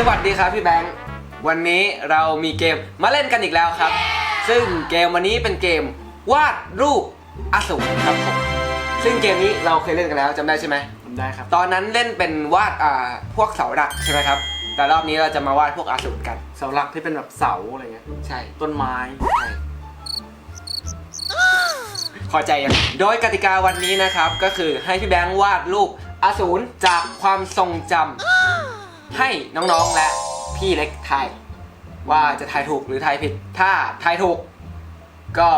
สวัสดีครับพี่แบงค์วันนี้เรามีเกมมาเล่นกันอีกแล้วครับ ซึ่งเกมวันนี้เป็นเกมวาดรูปอสูรครับผมซึ่งเกมนี้เราเคยเล่นกันแล้วจำได้ใช่ไหมทำได้ครับ ตอนนั้นเล่นเป็นวาดอ่าพวกเสาหลักใช่ไหมครับ แต่รอบนี้เราจะมาวาดพวกอสูรกัน เสาหลักที่เป็นแบบเสาอะไรเงี้ย ใช่ต้นไม้ ใช่พอใจยังโดยกติกาวันนี้นะครับก็คือให้พี่แบงค์วาดรูปอสูรจากความทรงจำ ให้น้องๆและพี่เล็กทายว่าจะทายถูกหรือทายผิด ถ้าทายถูก ก็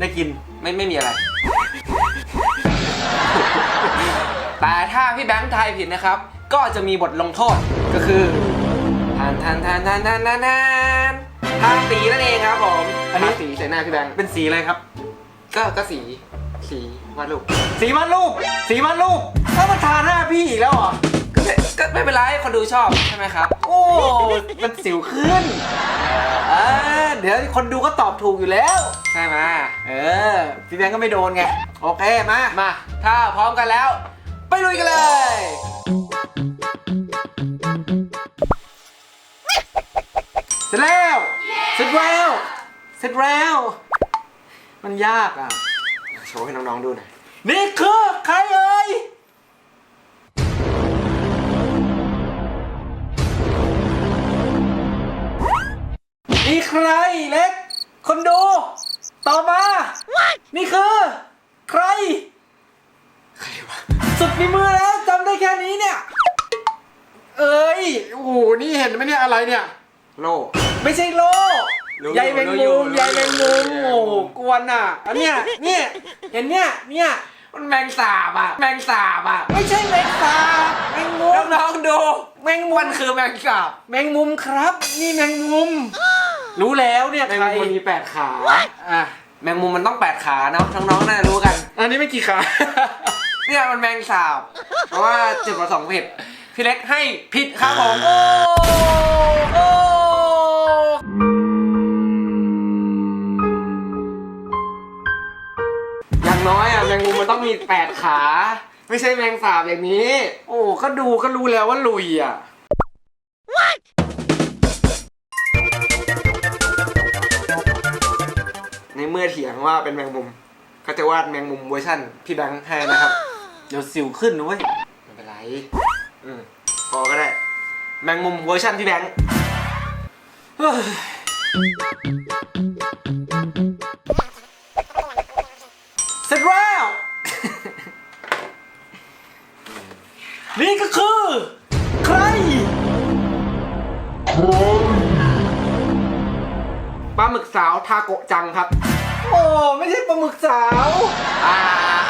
ได้กินไม่ไม่มีอะไร แต่ถ้าพี่แบงค์ทายผิดนะครับ ก็จะมีบทลงโทษก็คือทานทานทานทานทานทานทานทาสีนั่นเองครับผมอันนี้สีใส่หน้าพี่แบงค์เป็นสีอะไรครับ ก็ก็สีสีวาดรูปสีมันลูกสีมันลูกถ้ามันทาหน้าพี่อีกแล้วเหรอ ก็ไม่ก็ไม่เป็นไรคนดูชอบใช่ไหมครับ โอ้มันสิวขึ้นเออเดี๋ยวคนดูก็ตอบถูกอยู่แล้วใช่ไหมเออพี่แบงก์ก็ไม่โดนไงโอเคมามาถ้าพร้อมกันแล้ว ไปลุยกันเลยเสร็จแล้วเสร็จแล้วเสร็จแล้ว มันยากอะโชว์ให้น้องๆดูหน่อยนี่คือใครเอ่ย นี่ใครเล็ก คนดู ต่อมา นี่คือ ใคร ใครวะ สุดในมือแล้วจำได้แค่นี้เนี่ย เอ้ย โอ้โห นี่เห็นไหมเนี่ยอะไรเนี่ย โล ไม่ใช่โลรู้อยู่ใยแมงรู้อยู่มุมรู้อยู่ ใยแมงมุมรู้อยู่โอ้โหกวนอะ อันเนี้ยเนี่ยเห็นเนี่ย เนี่ย มันแมงสาบอะแมงสาบอะไม่ใช่แมงสาบแมงมุมน้องๆดู แมงมุมัมนคือแมงสาบ แมงมุมครับ นี่แมงมุม รู้แล้วเนี่ยแมงใครมุมมันมีแปดขา อะ แมงมุมมันต้องแปดขาเนาะน้องๆน่าจะรู้กัน อันนี้ไม่กี่ขา เนี่ยมันแมงสาบ เพราะว่าจุดประสงค์ผิด พี่เล็กให้ผิดครับผม โอ้ แมงมุมมันต้องมีแปดขา ไม่ใช่แมงสาบอย่างนี้ โอ้ก็ดูก็รู้แล้วว่าลุยอะในเมื่อเถียงว่าเป็นแมงมุม ก็จะวาดแมงมุมเวอร์ชั่นพี่แบงค์ให้นะครับ เดี๋ยวสิวขึ้นนะเว้ยไม่เป็นไรอืมพอก็ได้ แมงมุมเวอร์ชันพี่แบงค์ นี่ก็คือ ใครปลาหมึกสาวทาโกะจังครับ โอ้ไม่ใช่ปลาหมึกสาว อ่า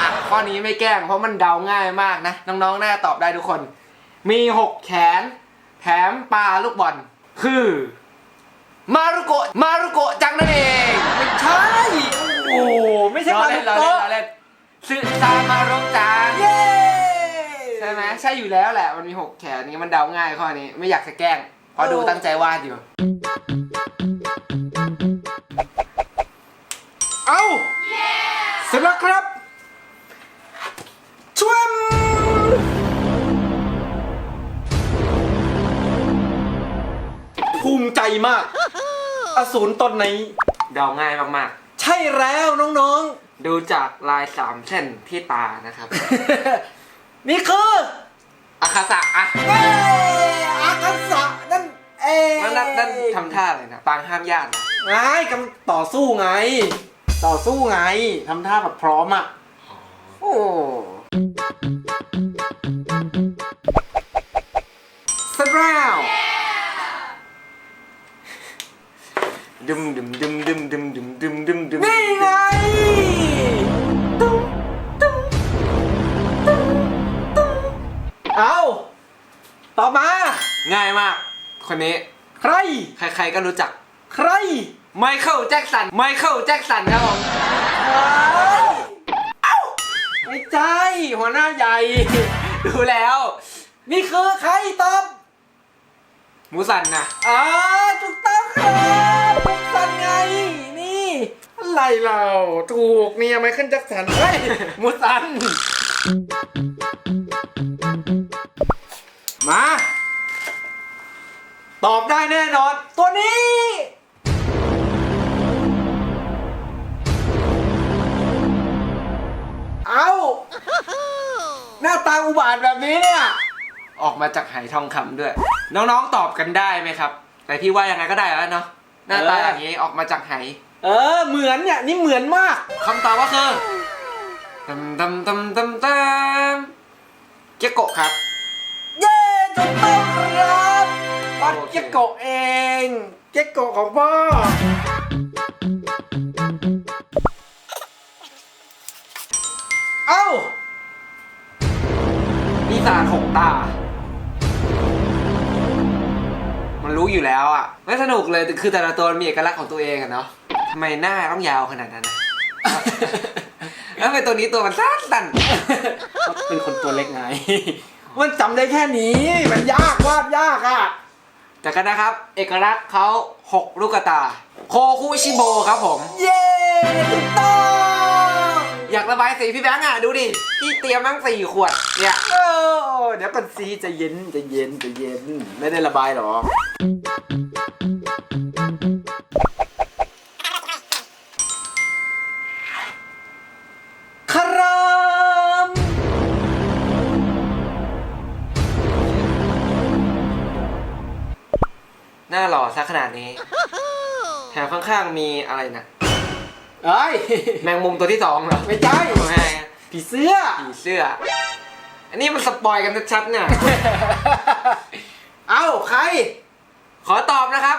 อะข้อนี้ไม่แกล้งเพราะมันเดาง่ายมากนะ น้องๆ น่าจะตอบได้ทุกคน มีหกแขน แถมปลาลูกบอลคือ มารุโกะมารุโกะจังนั่นเองไม่ใช่ โอ้ไม่ใช่ล้ปอลาหเล่มึนกล้อเล่นโต๊ะล้อเล่นซึซามารุจังเย้ ใช่ไหมใช่อยู่แล้วแหละมันมีหกแขนนี้มันเดาง่ายข้อนี้ ไม่อยากจะแกล้งเพราะดูตั้งใจวาดอยู่ เอ้าเสร็จแล้วครับช่วยภูมิใจมาก อสูรตนไหนเดาง่ายมากใช่แล้วน้องๆ ดูจากลายสามเส้นที่ตานะครับๆ นี่คืออาคาสะอะเอ้ยอาคัสะนั่นเองนั่นนั่นนั่นทำท่าอะไรนะปางห้ามญาตินะไงกำลังต่อสู้ไง ต่อสู้ไงทำท่าแบบพร้อมอะ โอ้เเอาต่อมา ง่ายมาก คนนี้ ใคร ใครๆก็รู้จัก ใครไมเคิลแจ็คสัน ไมเคิลแจ็คสันครับผมเอ้าไม่ใช่หัวหน้าใหญ่ ดูแล้ว นี่คือใครตอบมูสันนะอ่าถูกต้องครับสันไง นี่ อะไรเรา ถูกเนี่ยไมเคิลแจ็คสัน เฮ้ยมูสัน มา ตอบได้แน่นอน ตัวนี้ เอาหน้าตาอุบาทแบบนี้เนี่ย ออกมาจากไหทองคำด้วย น้องๆตอบกันได้ไหมครับ แต่พี่ว่ายังไงก็ได้แล้วเนาะหน้าตาเออออย่างนี้ออกมาจากไหเออ เหมือนเนี่ย นี่เหมือนมาก คำตอบก็คือตำตำตำตำตำเจ๊กโกะครับเย้ ถูกต้องครับวัดเจ๊กโกะเอง เจ๊กโกะของพ่อ เอ้าปีศาจหกตา มันรู้อยู่แล้วอะ ไม่สนุกเลยคือแต่ละตัวมีเอกลักษณ์ของตัวเองอะเนาะทำไมหน้าต้องยาวขนาดนั้นนะแล้วทำไมตัวนี้ตัวมันสั้นสั้นเขาเป็นคนตัวเล็กไง มันจำได้แค่นี้ มันยากวาดยากอะๆแต่กันนะครับ เอกลักษณ์เขาหกลูกตา โคคุชิโบครับผม เย้ถูกต้องอยากระบายสีพี่แบงค์อะ ดูดิพี่เตรียมมั้งสี่ขวดเนี่ย เออเดี๋ยวก่อนซีใจะเย็นใจะเย็นใจะเย็น ไม่ได้ระบายหรอก หน้าหล่อซะขนาดนี้ แถมข้างๆมีอะไรนะ เอ้ย แมงมุมตัวที่สองเหรอไม่ใช่ไม่ผีเสื้อ ผีเสื้อ อันนี้มันสปอยกันชัดๆเนี่ย เอ้าใคร ขอตอบนะครับ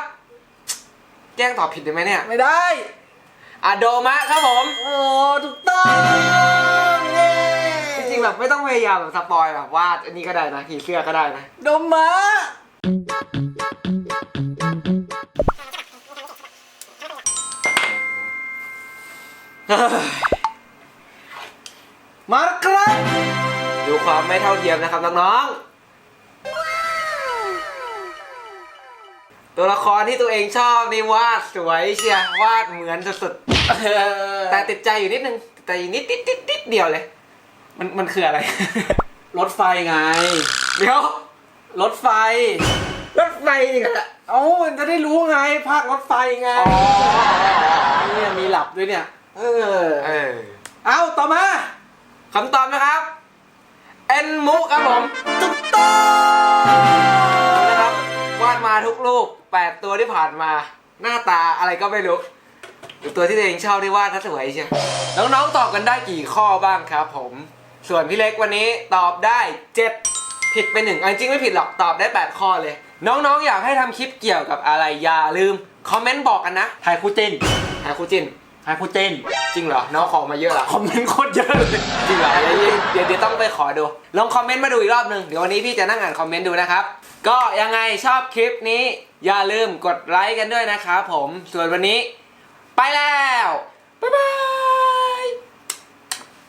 แกล้งตอบผิดได้ไหมเนี่ยไม่ได้ อะโดมะครับผม โอ้ถูกต้องเย้จริงๆแบบไม่ต้องพยายามแบบสปอยแบบวาดอันนี้ก็ได้นะผีเสื้อก็ได้นะ โดมะ มาครับ ดูความไม่เท่าเทียมนะครับน้องๆ ตัวละครที่ตัวเองชอบนี่วาดสวยเชียวาดเหมือนสุดๆ แต่ติดใจอยู่นิดนึงแต่อยู่นิดนิดนิดนิดเดียวเลย มันมันคืออะไร รถไฟไง เดี๋ยว รถไฟ รถไฟอีกอะเอ้ามันจะได้รู้ไงภาครถไฟไงอ๋อเนี่ยมีหลับด้วยเนี่ย เออ เออเอ้าต่อมาคำตอบนะครับเอ็นมุครับผมถูกต้องนะครับวาดมาทุกรูปแปดตัวที่ผ่านมา หน้าตาอะไรก็ไม่รู้หรือตัวที่ตัวเองชอบที่วาดน่าสวยใช่น้องๆตอบกันได้กี่ข้อบ้างครับ ผม ส่วนพี่เล็กวันนี้ตอบได้เจ็ดผิดไปหนึ่งเอาจริงๆไม่ผิดหรอกตอบได้ 8 ข้อเลย น้องๆ อยากให้ทำคลิปเกี่ยวกับอะไรอย่าลืม คอมเมนต์บอกกันนะถ่ายคู่จิ้นหาครูจิน ถ่ายคู่จิ้น จริงเหรอ น้องขอมาเยอะเหรอคอมเมนต์โคตรเยอะเลยจริงเหรอเดี๋ยวเดี๋ยวเดี๋ยวต้องไปขอดู ลองคอมเมนต์มาดูอีกรอบหนึ่งเดี๋ยววันนี้พี่จะนั่งอ่านคอมเมนต์ดูนะครับ ก็ยังไงชอบคลิปนี้ อย่าลืมกดไลค์กันด้วยนะครับผม ส่วนวันนี้ ไปแล้ว บ๊ายบาย